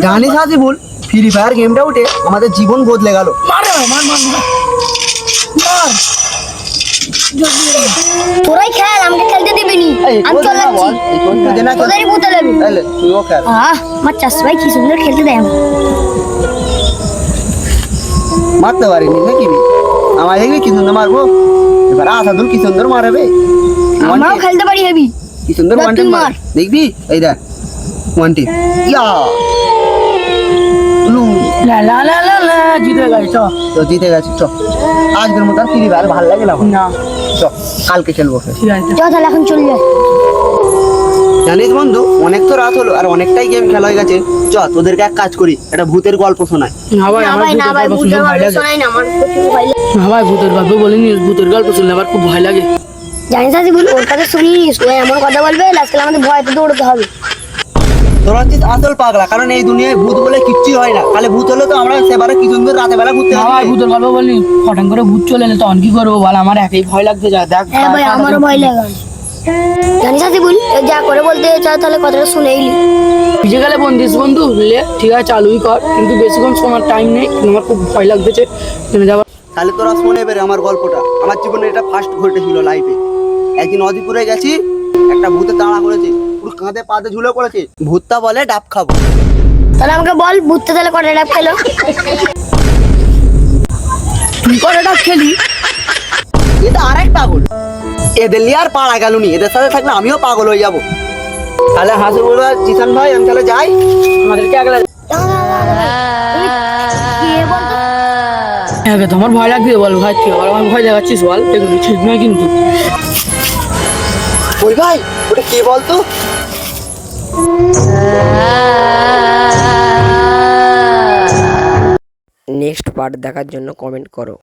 জানিস Hasibul free fire গেমটা উঠে আমাদের জীবন বদলে গেল। মার রে ভাই, মার মার মার। মার। তোরাই খেল আমাকে খেলতে দিবি নি। আমি চলে যাচ্ছি। তোদেরই পুঁতে নেবি তুইও খেল। আহ আমার চাষ ভাই কি সুন্দর খেলতে দেয় আমাকে। মারতে পারিনি নাকি রে? আমার দেখবি কি সুন্দর মারবো? এবার আসাদুল কি সুন্দর মারাবে? আমরাও খেলতে পারি হেবি। কি সুন্দর না, ওয়ান তুই টিম মার। মার। দেখবি? এই দেখ ওয়ান টিম ইয়া! লু লা লা লা লা লা জিতে গেছে চ। তো জিতে গেছে চ। আজকের মতো আর ফ্রি ফায়ার ভালো লাগে না না। চ কালকে খেলব ঠিক আছে। চ তাহলে এখন চলে জানিস বন্ধু অনেক তো রাত হলো আর অনেকটাই গেম খেলা হয়ে গেছে। চ তোদেরকে এক কাজ করি একটা ভূতের গল্প শোনাই। না ভাই আমার ভূতের গল্প ভূতের গল্প শোনাই না আমার প্রচুর ভয় লাগে। না ভাই ভূতের গল্প বলিনি ভূতের গল্প শুনলে আমার খুব ভয় লাগে। জানিস আজ বল ওর কাছে শুনিস ও এমন কথা বলবে লাস্টে আমাদের ভয়তে দৌড়তে হবে। তোরা হচ্ছিস আসল পাগলা কারণ এই দুনিয়ায় ভূত বলে কিচ্ছুই হয় না। তাহলে ভূত হলে তো আমরা সেবারে কি সুন্দর রাতে বেলা ঘুরতে ভাই ভূতের গল্প বলি ফটাং করে ভূত চলে এলে তখন কি করব বল? আমার একই ভয় লাগতে যায় দেখ হ্যাঁ ভাই আমারও ভয় লাগে। জানিস আজ বল যা করে বলতে চাও তাহলে কথাটা শুনেই নি। ভিজে গেলে বন্দিস বন্ধু লে ঠিক আছে চালুই কর। কিন্তু বেশিক্ষণ সময় টাইম নেই আমার খুব ভয় লাগতেছে জেনে যাবার তাহলে তোরা শোনে বেরে আমার গল্পটা। আমার জীবনে এটা ফার্স্ট ঘটেছিল লাইফে একদিন অদিপুরে গেছি একটা ভূতে তাড়া করেছে। কাঁধে পাতে ঝুলে পড়েছে। ভূতটা বলে ডাব খাব। তাহলে আমাকে বল ভূততে তাহলে কটা ডাব খেলো তুই করে ডাক খেলি? এটা আরেক পাগল। এদের নিয়ে আর পাড়া গেল নি এদের সাথে থাকলে আমিও পাগল হয়ে যাব। তাহলে হাসে বলব জিসান ভাই আমি তাহলে যাই। আমাদেরকে আগে তোমার ভয় লাগবে বল ভাই তুই আবার আমার ভয় দেখাচ্ছিস বল। এগুলো ঠিক নয় কিন্তু। ওই ভাই ওটা কে বলতো? নেক্সট পার্ট দেখার জন্য কমেন্ট করো।